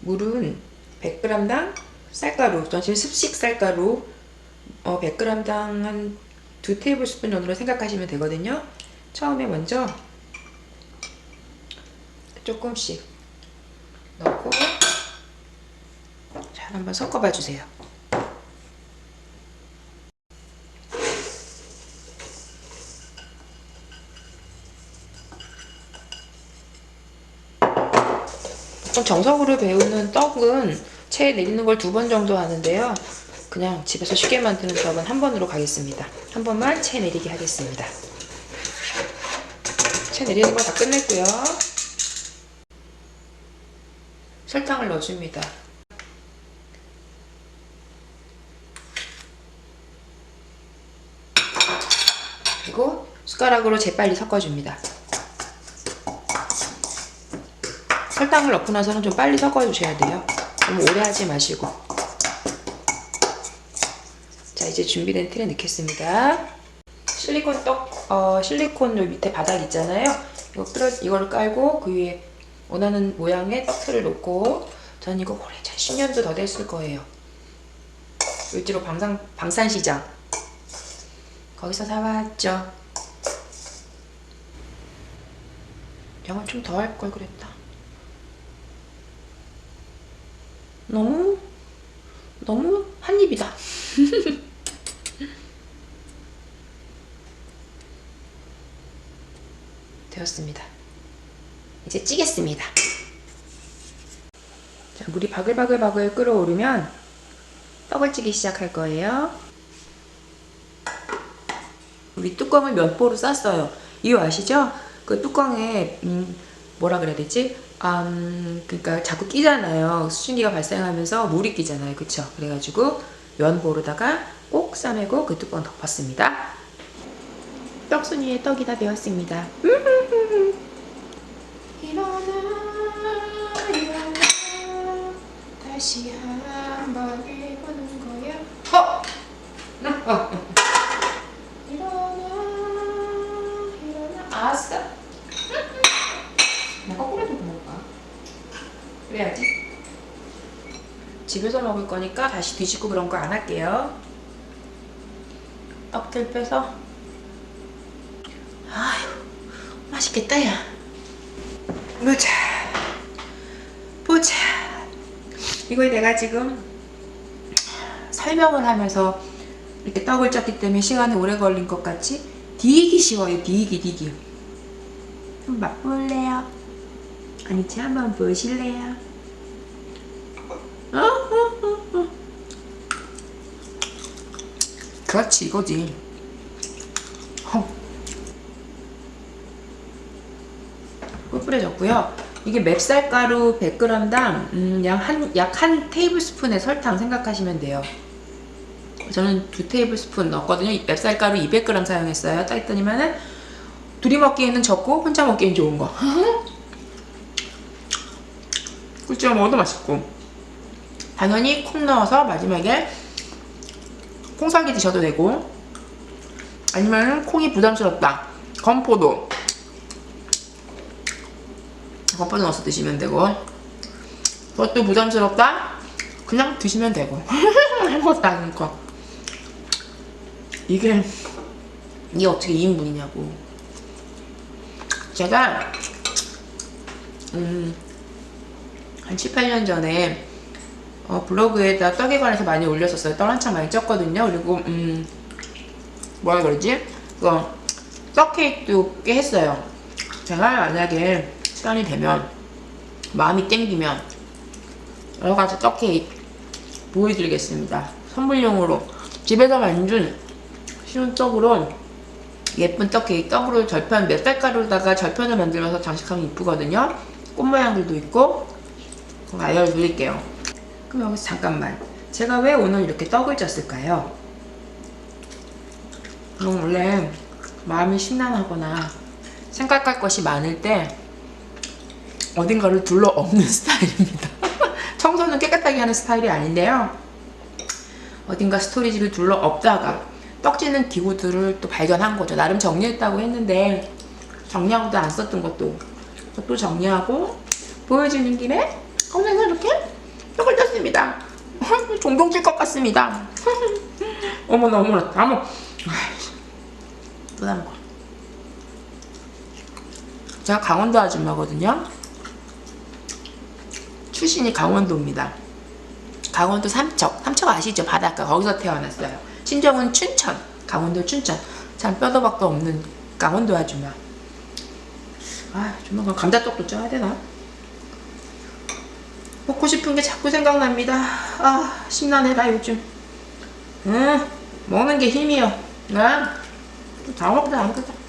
물은 100g당 쌀가루, 전 지금 습식 쌀가루 어, 100g당 한두 테이블 스푼 정도로 생각하시면 되거든요. 처음에 먼저 조금씩 넣고 잘 한번 섞어봐 주세요. 정석으로 배우는 떡은 체에 내리는 걸 두 번 정도 하는데요. 그냥 집에서 쉽게 만드는 떡은 한 번으로 가겠습니다. 한 번만 채 내리게 하겠습니다. 채 내리는 거 다 끝냈고요. 설탕을 넣어줍니다. 그리고 숟가락으로 재빨리 섞어줍니다. 설탕을 넣고 나서는 좀 빨리 섞어주셔야 돼요. 너무 오래 하지 마시고. 자, 이제 준비된 틀에 넣겠습니다. 실리콘 떡, 어, 실리콘 요 밑에 바닥 있잖아요. 이거 끌어, 이걸 깔고 그 위에 원하는 모양의 떡틀을 놓고 전 이거 오래 전 10년도 더 됐을 거예요. 을지로 방산, 방산시장. 거기서 사왔죠. 양은 좀더 할 걸 그랬다. 너무 너무 한 입이다. 되었습니다. 이제 찌겠습니다. 자, 물이 바글바글바글 끓어오르면 떡을 찌기 시작할 거예요. 우리 뚜껑을 면보로 쌌어요. 이유 아시죠? 그 뚜껑에 음, 뭐라 그래야 되지? 음, 그러니까 자꾸 끼잖아요. 수증기가 발생하면서 물이 끼잖아요. 그쵸? 그래가지고 면보로다가 꼭 싸매고 그 뚜껑 덮었습니다. 떡순이의 떡이 다 되었습니다. 다시 한번 해보는 거야. 어! 어. 일어 그래야지. 집에서 먹을 거니까 다시 뒤집고 그런 거 안 할게요. 떡들 빼서. 아유, 맛있겠다, 야. 보자. 보자. 이걸 내가 지금 설명을 하면서 이렇게 떡을 쪘기 때문에 시간이 오래 걸린 것 같이 디기 쉬워요. 디기, 디기. 한번 맛볼래요? 아니지, 한번 보실래요? 어, 어, 어, 어. 그렇지, 이거지. 어. 뿌려졌고요. 이게 맵쌀가루 100g당 음, 약한 한 테이블 스푼의 설탕 생각하시면 돼요. 저는 두 테이블 스푼 넣었거든요. 이 맵쌀가루 200g 사용했어요. 따뜻하니만은 둘이 먹기에는 적고 혼자 먹기엔 좋은 거. 꿀 찍어 먹어도 맛있고. 당연히 콩 넣어서 마지막에 콩살기 드셔도 되고 아니면 콩이 부담스럽다. 건포도 건포도 넣어서 드시면 되고 그것도 부담스럽다? 그냥 드시면 되고 아무것도 아니니까 이게 이게 어떻게 2인분이냐고 제가 음, 한 7, 8년 전에 어, 블로그에다 떡에 관해서 많이 올렸었어요 떡 한참 많이 쪘거든요 그리고 음, 뭐라 그러지? 그거 떡 케이크도 꽤 했어요 제가 만약에 시간이 되면 마음이 땡기면 여러 가지 떡 케이크 보여드리겠습니다. 선물용으로 집에서 만든 쉬운 떡으로 예쁜 떡 케이크 떡으로 절편 맵쌀가루로다가 절편을 만들면서 장식하면 이쁘거든요. 꽃 모양들도 있고 그거 알려드릴게요. 그럼 여기서 잠깐만 제가 왜 오늘 이렇게 떡을 쪘을까요? 저는 원래 마음이 심란하거나 생각할 것이 많을 때 어딘가를 둘러 엎는 스타일입니다. 청소는 깨끗하게 하는 스타일이 아닌데요. 어딘가 스토리지를 둘러 엎다가 떡지는 기구들을 또 발견한 거죠. 나름 정리했다고 했는데 정리하고도 안 썼던 것도 또 정리하고 보여주는 김에 검색을 이렇게 뼈를 떴습니다. 종종 찔것 같습니다. 어머나 어머나 다 먹. 아이씨. 또 거. 제가 강원도 아줌마거든요. 출신이 강원도입니다. 강원도 삼척. 삼척 아시죠? 바닷가. 거기서 태어났어요. 친정은 춘천. 강원도 춘천. 참 뼈도 박도 없는 강원도 아줌마. 아, 조만간 감자떡도 쪄야 되나? 먹고 싶은 게 자꾸 생각납니다. 아, 심란해라, 요즘. 응, 먹는 게 힘이요. 나, 다 먹자, 아무것도.